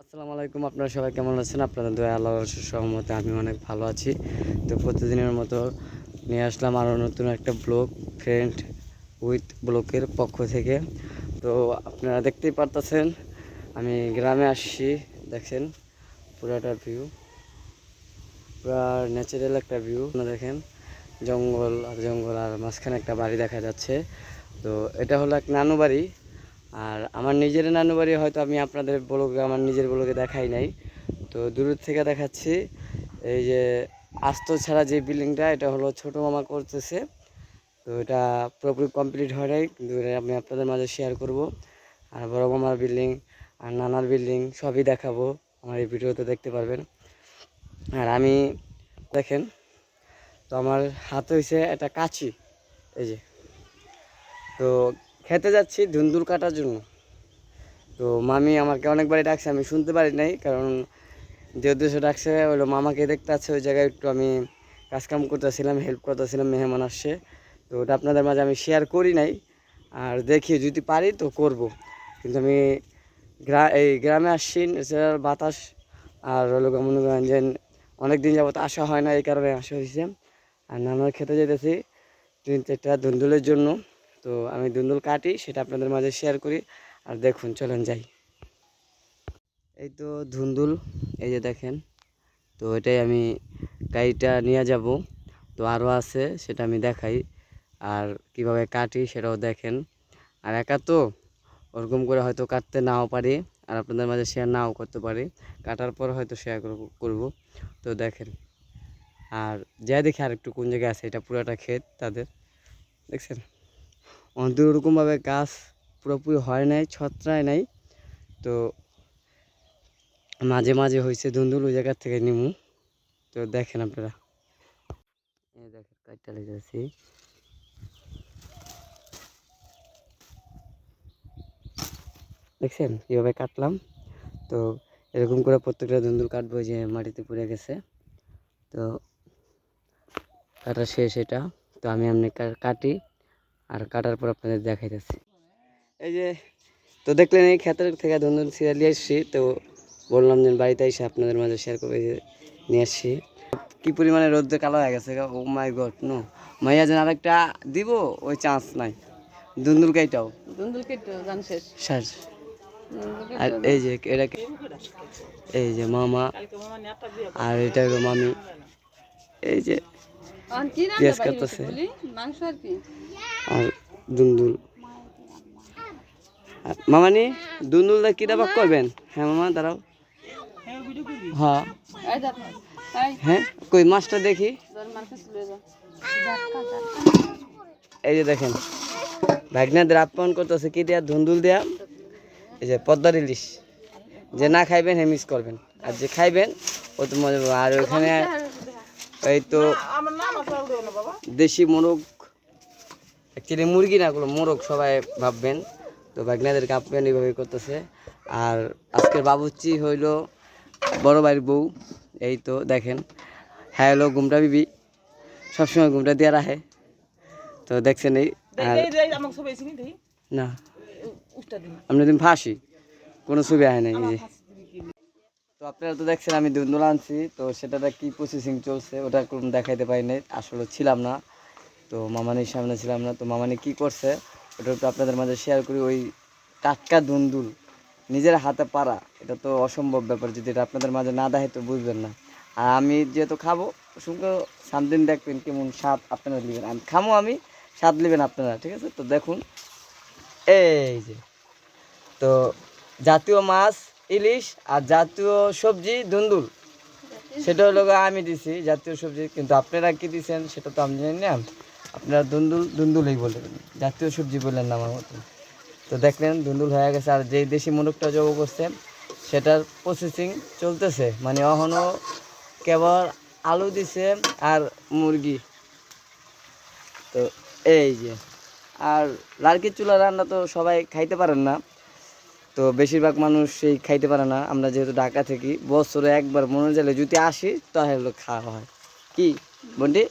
আসসালামু আলাইকুম, আপনারা সবাই কেমন আছেন? আপনাদের দয়া আল্লাহর সহমতে আমি অনেক ভালো আছি। তো প্রতিদিনের মতো নিয়ে আসলাম আরও নতুন একটা ব্লগ ফ্রেন্ড উইথ ব্লকের পক্ষ থেকে। তো আপনারা দেখতেই পারতেছেন, আমি গ্রামে আসছি দেখছেন পুরাটা ভিউ পুরা ন্যাচারাল একটা ভিউ দেখেন, জঙ্গল আর জঙ্গল, আর মাঝখানে একটা বাড়ি দেখা যাচ্ছে। তো এটা হলো এক নানু বাড়ি আর আমার নিজের নানু বাড়ি হয়তো আমি আপনাদের ব্লগে, আমার নিজের ব্লগে দেখাই নাই। তো দূর থেকে দেখাচ্ছি, এই যে আস্ত ছাড়া যে বিল্ডিংটা, এটা হলো ছোট মামা করতেছে। তো এটা পুরোপুরি কমপ্লিট হয় নাই, কিন্তু আমি আপনাদের মাঝে শেয়ার করব। আর বড় মামার বিল্ডিং আর নানার বিল্ডিং সবই দেখাবো, আমার এই ভিডিওতে দেখতে পারবেন। আর আমি, দেখেন, তো আমার হাতে হয়েছে একটা কাছি এই যে। তো খেতে যাচ্ছি ধুন্দুল কাটার জন্য। তো মামি আমাকে অনেকবারই ডাকছে, আমি শুনতে পারি নাই, কারণ যে উদ্দেশ্য ডাকছে হলো মামাকে দেখতে আছে, ওই জায়গায় একটু আমি কাজকাম করতেছিলাম হেল্প করতেছিলাম, মেহমান আসছে। তো ওটা আপনাদের মাঝে আমি শেয়ার করি নাই, আর দেখি যদি পারি তো করব। কিন্তু আমি গ্রা, এই গ্রামে আসছি ন্যাচারাল বাতাস, আর হলো মনে করেন যে অনেক দিন যাবত আসা হয় না, এই কারণে আসা হয়েছে। আর নানার খেতে যেতেছি তিন চারটা ধুন্দুলের জন্য। তো আমি ধুন্দুল কাটি, সেটা আপনাদের মাঝে শেয়ার করি। আর দেখুন, চলেন যাই। এই তো ধুন্দুল, এই যে দেখেন, তো এটাই আমি গাড়িটা নিয়ে যাব। তো আরও আছে, সেটা আমি দেখাই। আর কীভাবে কাটি, সেটাও দেখেন। আর একা তো, ওরকম করে হয়তো কাটতে নাও পারি, আর আপনাদের মাঝে শেয়ার নাও করতে পারি। কাটার পর হয়তো শেয়ার করব তো দেখেন, আর যাই দেখি আর একটু কোন জায়গায় আছে, এটা পুরোটা ক্ষেত তাদের। দেখছেন? ওরকমভাবে গাছ পুরোপুরি হয় নাই, ছত্রায় নাই। তো মাঝে মাঝে হয়েছে ধুন্দুল ওই জায়গার থেকে নিমু। তো দেখেন আপনারা। দেখছেন? কীভাবে কাটলাম। তো এরকম করে প্রত্যেকটা ধুন্দুল কাটবো যে মাটিতে পড়ে গেছে। তো কাটা শেষ এটা। তো আমি এমনি কাটি। আর কাটার পর আপনাদের দেখাইতেছি। এই যে তো দেখলেন এই ক্ষেতের থেকে ধুন্দুল সিরিয়াল নিয়ে এসছি তো বললাম যে বাড়িতে এসে আপনাদের মাঝে শেয়ার করে নিয়ে আসছি। কি পরিমাণে রোদ্রে কালো হয়ে গেছে ও মাই গড নো মাইয়া যেন আরেকটা দিব ওই চান্স নাই। ধুন্দুল কাইটাও। দুন্দুল কেটে জান শেষ। শেষ। আর এই যে এটা? এই যে মামা আর এটা হলো মামি। এই যে পেঁয়াজ কাটতেছে। মাংস আর কি? আর দুন্দুল। মামানি দুন্দুলটা কি দাবাক করবেন হ্যাঁ মামা দাঁড়াও। হ্যাঁ। হ্যাঁ কই মাছটা দেখি। এই যে দেখেন ভাগনাদের আপ্যায়ন করতেছে কি দেয়া ধুন্দুল দেয়া। এই যে পদ্মার ইলিশ। যে না খাইবেন হে মিস করবেন। আর যে খাইবেন ও তো মজা আর ওইখানে এই তো দেশি মোরগ অ্যাকচুয়ালি মুরগি না গুলো মোরগ সবাই ভাববেন। তো ভাগনাদেরকে আপ্যায়ন এইভাবে করতেছে। আর আজকের বাবুচি হইল বড় ভাইয়ের বউ। এই তো দেখেন। হ্যাঁ হলো ঘুমটা বিবি। সবসময় ঘুমটা দিয়ে রাখে। তো দেখছেন এই আর না। আমরা দিন ফাঁসি কোনো ছবি আয় নাই যে। তো আপনারা তো দেখছেন আমি দুন্দুল আনছি তো সেটাতে কি প্রসেসিং চলছে ওটা কোনো দেখাইতে পারি নাই। আসলে ছিলাম না। তো মামানির সামনে ছিলাম না তো মামানি কি করছে ওটা একটু আপনাদের মাঝে শেয়ার করি। ওই টাটকা দুন্দুল নিজের হাতে পারা এটা তো অসম্ভব ব্যাপার যদি এটা আপনাদের মাঝে না দেখে তো বুঝবেন না। আর আমি যেহেতু খাব সঙ্গে সামদিন দেখবেন কেমন স্বাদ আপনারা নেবেন। আমি খামো আমি স্বাদ নেবেন আপনারা ঠিক আছে? তো দেখুন এই যে তো জাতীয় মাছ ইলিশ আর জাতীয় সবজি দুন্দুল। সেটা হলো আমি দিছি জাতীয় সবজি কিন্তু আপনারা কি দিছেন সেটা তো আমি জানি না। আপনারা দুন্দুল, দুন্দুলই বলবেন জাতীয় সবজি বললেন না আমার মতো। তো দেখলেন দুন্দুল হয়ে গেছে, আর যেই দেশি মুরগটা জব করছে সেটার প্রসেসিং চলতেছে। মানে এখনও কেবল আলু দিছে আর মুরগি। তো এই যে, আর লার্কির চুলা রান্না তো সবাই খাইতে পারেন না। তো বেশিরভাগ মানুষ সেই খাইতে পারে না। আমরা যেহেতু ঢাকা থাকি, বছরে একবার মনে গেলে যদি আসি, তাহলে খাওয়া হয়। কি বন্ডি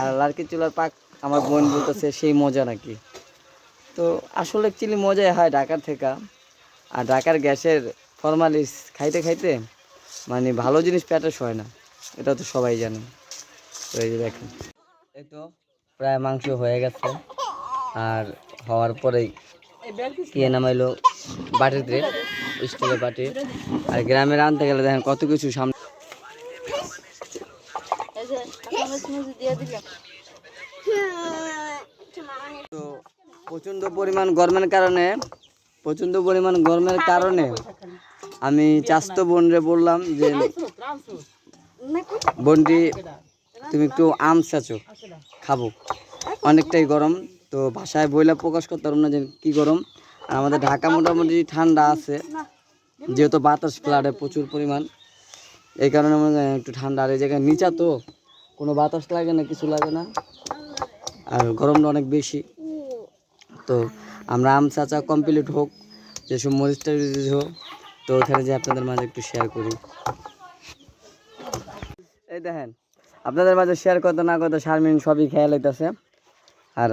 আর লার্কির চুলার পাক আমার বোন বলতেছে সেই মজা নাকি? তো আসলে অ্যাকচুয়ালি মজাই হয় ঢাকার থেকে। আর ঢাকার গ্যাসের ফরমালিস খাইতে খাইতে মানে ভালো জিনিস পেটে হয় না। এটা তো সবাই জানে। তো এই যে দেখেন। এই তো প্রায় মাংস হয়ে গেছে। আর হওয়ার পরেই কে নামাইলো বাটিতে স্টিলের বাটি। আর গ্রামে রাঁধতে গেলে দেখেন কত কিছু সামনে এই যে আপনার স্মুজি দিয়ে দিলাম তো প্রচণ্ড পরিমাণ গরমের কারণে, প্রচণ্ড পরিমাণ গরমের কারণে আমি চাস্তো বোনরে বললাম যে, বোনটি তুমি একটু আম চাচো খাব। অনেকটাই গরম, তো ভাষায় বইলা প্রকাশ করতে পারব না যে কি গরম। আর আমাদের ঢাকা মোটামুটি ঠান্ডা আছে, যেহেতু বাতাস ফ্লাডে প্রচুর পরিমাণ। এই কারণে মনে একটু ঠান্ডা। আর এই জায়গায় নিচা তো কোনো বাতাস লাগে না, কিছু লাগে না। আর গরমটা অনেক বেশি। তো আমরা আম চাচা কমপ্লিট হোক যেসব মরিচটা রিলিজ হোক তো ওখানে যে আপনাদের মাঝে একটু শেয়ার করি। এই দেখেন আপনাদের মাঝে শেয়ার করতে না করতে শারমিন সবই খেয়াল হইতেছে আর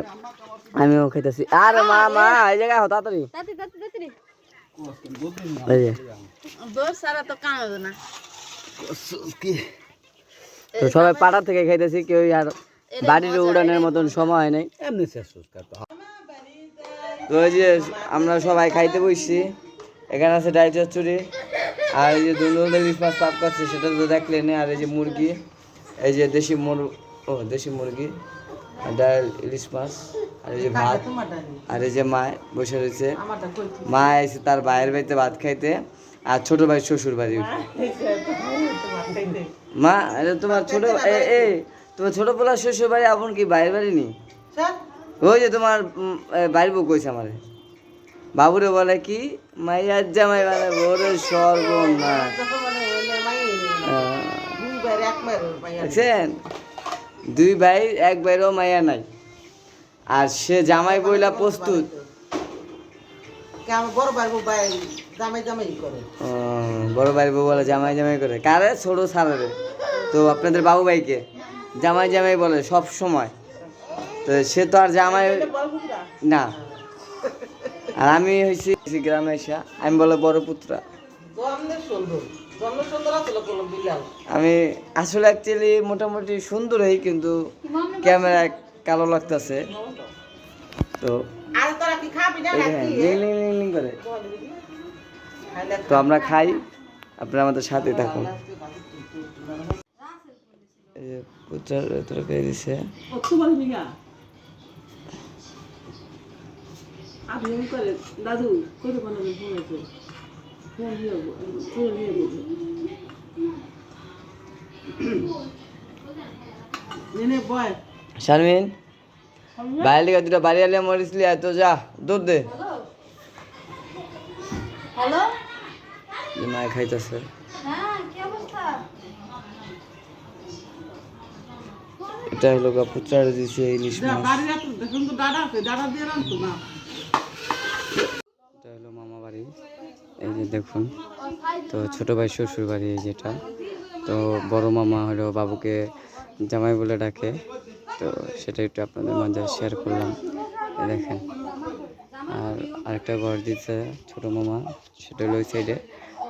আমিও খেতেছি আর মা মা এই জায়গায় হো তাড়াতাড়ি। তাতে তাতে তাতে এই যে। দোষ সারা তো কাম হবে না। তো সবাই পাড়া থেকে খাইতেছি কেউ আর বাড়ির উড়ানের মতন সময় নেই। তো এই যে আমরা সবাই খাইতে বসছি। এখানে আছে ডাল চচ্চড়ি। আর এই যে দুনুল ইলিশ মাছ পাপ করছে, সেটা তো দেখলেন আর এই যে মুরগি, এই যে দেশি মুর, ও, দেশি মুরগি ডাল, ইলিশ মাছ, আর এই যে ভাত, আর এই যে মা বসে রয়েছে। মা এসে তার ভাইয়ের বাড়িতে ভাত খাইতে, আর ছোট ভাই শ্বশুর বাড়ি মা তোমার ছোট, এ তোমার ছোট পোলা শ্বশুর বাড়ি আপন কি বাইরের বাড়ি নি? ওই যে তোমার বাড়ির বউ কইছে আমারে। বাবুরে বলে কি মাইয়ার জামাই মানে বড় সর্বনা দেখছেন? দুই ভাই এক ভাইরও মাইয়া নাই। আর সে জামাই বইলা প্রস্তুত। বড় ভাই বউ বলে জামাই জামাই করে। কারে? ছোট সারে তো আপনাদের বাবু ভাইকে। জামাই জামাই বলে সব সময়। তো সে তো আর জামাই না। আর আমি হয়েছি গ্রামে এসা আমি বলে বড় পুত্রা। জন্মের সুন্দর। জন্মের সুন্দর আসলে কোনো বিলাল আমি আসলে অ্যাকচুয়ালি মোটামুটি সুন্দরই কিন্তু ক্যামেরায় কালো লাগতেছে। তো আর তোরা কি খাবি না এই দেখেন, নাকি লিং লিং লিং লিং করে। তো আমরা খাই আপনারা আমাদের সাথে থাকুন। এই যে পুত্রার তরকারি দিছে? দাদু করে বানাবে ফোন আছে? ফোন দিয়ে ফোন দিয়ে নেনে বয়। শারমিন বাইরে লিখে দুটো বাড়ি আলিয়া মরিস লিয়া তো যা দুধ দে। হ্যালো? খাইতেছে। হ্যাঁ এটা হলো দিছে ইলিশ মাছ দেখুন তো দাদা আছে দাদা দিয়ে রাখতো না এটা হলো মামা বাড়ি এই যে দেখুন। তো ছোট ভাই শ্বশুর বাড়ি যেটা। তো বড় মামা হলো বাবুকে জামাই বলে ডাকে। তো সেটা একটু আপনাদের মাঝে শেয়ার করলাম। দেখেন। আর আরেকটা ঘর দিচ্ছে ছোট মামা, সেটা হলো ওই সাইডে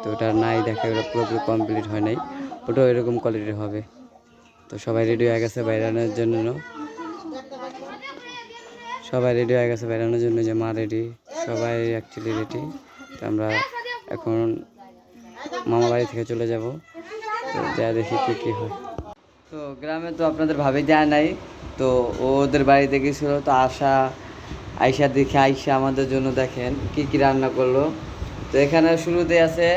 তো ওটা নাই দেখা ওটা পুরোপুরি কমপ্লিট হয় নাই। ওটাও এরকম কোয়ালিটির হবে। তো সবাই রেডি হয়ে গেছে বাইরানোর জন্য। সবাই রেডি হয়ে গেছে বেড়ানোর জন্য যে মা রেডি সবাই অ্যাকচুয়ালি রেডি তো আমরা এখন মামা বাড়ি থেকে চলে যাব। যা দেখি কী কী হয়। তো গ্রামে তো আপনাদের ভাবে যায় নাই, তো ওদের বাড়িতে গেছিল, তো আশা, আইসা দেখে আইসা আমাদের জন্য দেখেন কি কি রান্না করল। তো এখানে শুরুতে আছে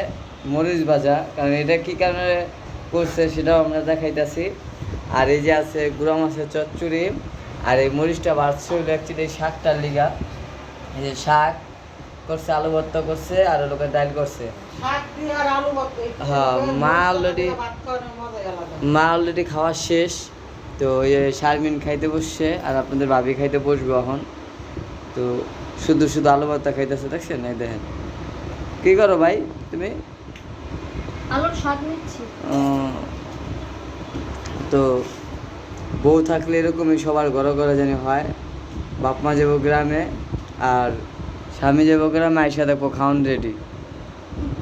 মরিচ ভাজা, কারণ এটা কি কারণে করছে সেটাও আমরা দেখাইতেছি। আর এই যে আছে গুঁড়া মাছের চচ্চড়ি, আর এই মরিচটা বাড়ছে হলো অ্যাকচুয়ালি এই শাকটার লিগা। এই যে শাক করছে আলু ভর্তা করছে আর লোকের ডাল করছে। হ্যাঁ মা অলরেডি মা অলরেডি খাওয়া শেষ। তো ওই যে শারমিন খাইতে বসছে আর আপনাদের ভাবি খাইতে বসবে এখন। তো শুধু শুধু আলু ভর্তা খাইতেছে দেখছেন? এই দেখেন। কি করো ভাই তুমি? আলুর স্বাদ নিচ্ছি। তো বউ থাকলে এরকমই সবার ঘরে ঘরে জানি হয়। বাপ মা যাব গ্রামে আর স্বামী যাব গ্রামে আইসা দেখব খাওয়ান রেডি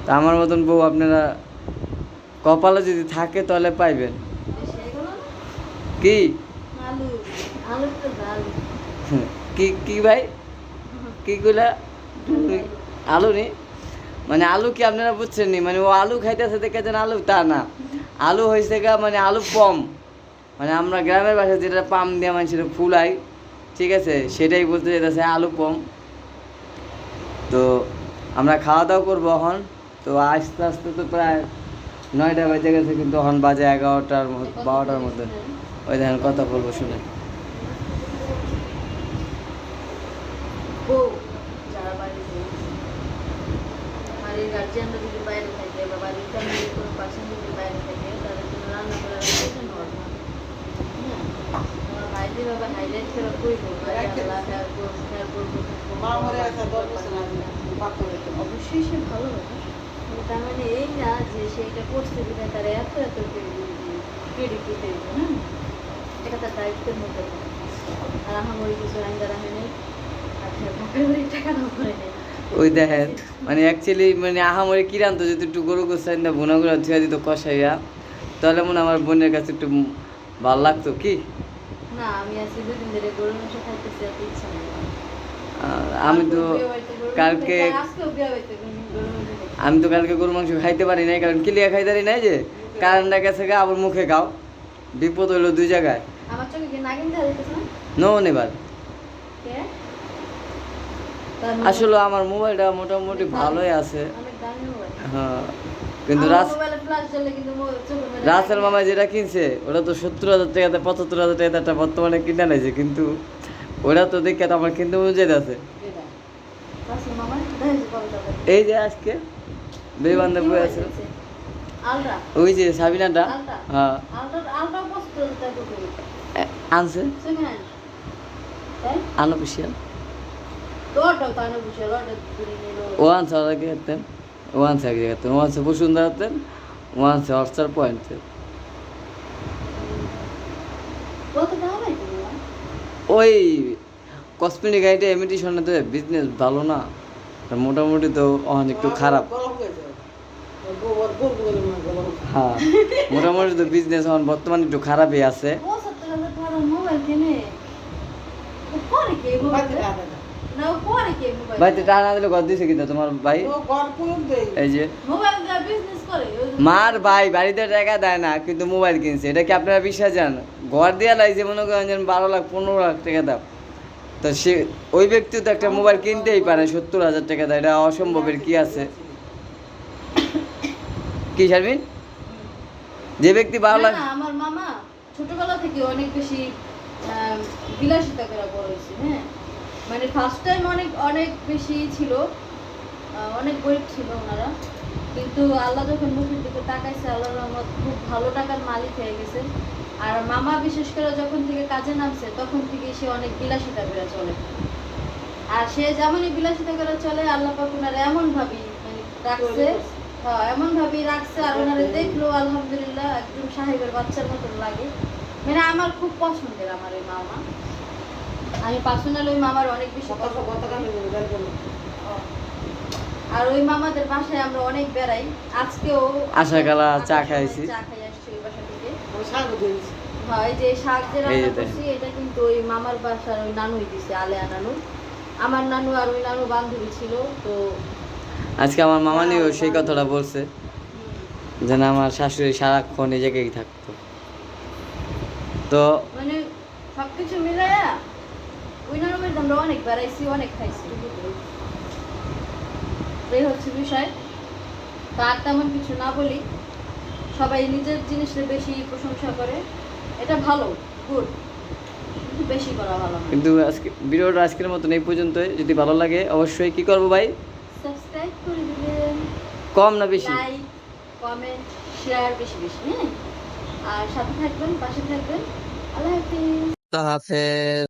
তা আমার মতন বউ আপনারা কপালে যদি থাকে তাহলে পাইবেন। কি? আলু কি কি ভাই? কি কইলা? আলু। নি? মানে আলু কি আপনারা বুঝছেন নি? মানে ও আলু খাইতেছে দেখে যেন আলু তা না। আলু হয়েছে গা মানে আলু কম। মানে আমরা গ্রামের বাসায় যেটা পাম দিয়ে মানুষের ফুলাই ঠিক আছে? সেটাই বলতে যেতেছে আলু কম। তো আমরা খাওয়া দাওয়া করব এখন। তো আস্তে আস্তে তো প্রায় নয়টা বাজে গেছে কিন্তু এখন বাজে এগারোটার বারোটার মধ্যে। ওই দেখেন কথা বলব শুনে। বউ যারা বাড়িতে বাড়ির গার্জিয়ানরা যদি বাইরে থাকে বা বাড়ির ফ্যামিলির কোনো পার্সন যদি বাইরে থাকে তাদের জন্য রান্না করে রাখা এটা নর্মাল আমার ভাই যেভাবে হাইলাইট করে করব আল্লাহ হেয়ার করব হেয়ার করব। মা মরে আছে দশ বছর আগে বাপ করে তো। অবশ্যই সে ভালো তার মানে এই না যে সে এটা করছে বিধায় তার এত এত ক্রেডিট দিতে হবে এটা তার দায়িত্বের মধ্যে। আর আহামরি কিছু আর টাকাটাও করে নেই ওই দেখেন মানে অ্যাকচুয়ালি মানে আহামরি কিরান্ত যদি একটু গরু গোসাই না বোনা ধুয়ে দিত কষাইয়া তাহলে মনে আমার বোনের কাছে একটু ভালো লাগতো কি না আমি আজকে দুদিন ধরে গরুর মাংস খাইতেছি এত ইচ্ছা নেই। আর আমি তো কালকে আমি তো কালকে গরু মাংস খাইতে পারি নাই কারণ কিলিয়া খাইতে পারি নাই যে কারেন্টটা গেছে গা আবার মুখে খাও। বিপদ হইল দুই জায়গায়। আমার চোখে কি নাগিন দেখা না? নো নেবার আসলে আমার মোবাইলটা মোটামুটি ভালোই আছে। হ্যাঁ কিন্তু রাসেল মামা যেটা কিনছে ওটা তো সত্তর হাজার টাকাতে পঁচাত্তর হাজার টাকাতে একটা বর্তমানে কিনে নিয়েছে কিন্তু ওটা তো দেখে আমার কিনতে কবে যাবে। এই যে আজকে বেবান্ধব কি বই আছে? ওই যে সাবিনাটা? হ্যাঁ। আনছে? আনঅফিসিয়াল বুঝে ও আনছে ওরা কি করতেন ও আনছে এক জায়গাতে ও আনছে বসুন্ধরা হতেন ও আনছে অফসার পয়েন্ট ওই কসমেটিক গাড়িটা শোনা তো বিজনেস ভালো না। মোটামুটি তো অনেক একটু খারাপ। হ্যাঁ মোটামুটি তো বিজনেস এখন বর্তমানে একটু খারাপই আছে। মোবাইল ভাইতে টাকা না দিলে ঘর দিছে কিন্তু তোমার ভাই? এই। যে। যে- মার ভাই বাড়িতে টাকা দেয় না কিন্তু মোবাইল কিনছে। এটা কি আপনারা বিশ্বাস জান ঘর দিয়ে লাগছে মনে করেন যেন বারো লাখ পনেরো লাখ টাকা দাও। তো সে ওই ব্যক্তি তো একটা মোবাইল কিনতেই পারে সত্তর হাজার টাকা দেয় এটা অসম্ভবের কি আছে? কি শারমিন? যে ব্যক্তি বারো লাখ আমার মামা ছোটবেলা থেকে অনেক বেশি বিলাসিতা করে বড় হয়েছে হ্যাঁ? মানে ফার্স্ট টাইম অনেক অনেক বেশি ছিল অনেক গরিব ছিল ওনারা। কিন্তু আল্লাহ যখন মুখের দিকে তাকাইছে আল্লাহ রহমত খুব ভালো টাকার মালিক হয়ে গেছে। আর মামা বিশেষ করে যখন থেকে কাজে নামছে তখন থেকে সে অনেক বিলাসিতা করে চলে। আর সে যেমনই বিলাসিতা করে চলে আল্লাহ পাক ওনার এমন ভাবি মানে রাখছে। হ্যাঁ এমন ভাবেই রাখছে আর ওনারে দেখল আলহামদুলিল্লাহ একদম সাহেবের বাচ্চার মতন লাগে। মানে আমার খুব পছন্দের আমার এই মামা। আমি পার্সোনাল ওই মামার অনেক বেশি আর ওই মামাদের বাসায় আমরা অনেক বেড়াই। আজকেও আশা আশাকালা চা খাইছি। চা খাই আসছি ওই বাসা থেকে। দিয়েছি। হয় যে শাক যে রান্না করছি এটা কিন্তু ওই মামার বাসার ওই নানুই দিছে আলেয়া নানু। আমার নানু আর ওই নানু বান্ধবী ছিল তো আজকে আমার মামা নিয়েও সেই কথাটা বলছে যেন আমার শাশুড়ি সারাক্ষণ এই জায়গায় থাকতো। তো মানে সবকিছু মিলাইয়া আমরা অনেক বেড়াইছি অনেক খাইছি। এই হচ্ছে বিষয়। তার তেমন কিছু না বলি। সবাই নিজের জিনিসটা বেশি প্রশংসা করে। এটা ভালো গুড কিন্তু বেশি করা ভালো কিন্তু আজকে ভিডিওটা আজকের মতন এই পর্যন্তই। যদি ভালো লাগে অবশ্যই কি করব ভাই? সাবস্ক্রাইব করে দিবেন। কম না বেশি? লাইক কমেন্ট শেয়ার বেশি বেশি হ্যাঁ? আর সাথে থাকবেন পাশে থাকবেন। আল্লাহ হাফিজ। হাফেজ।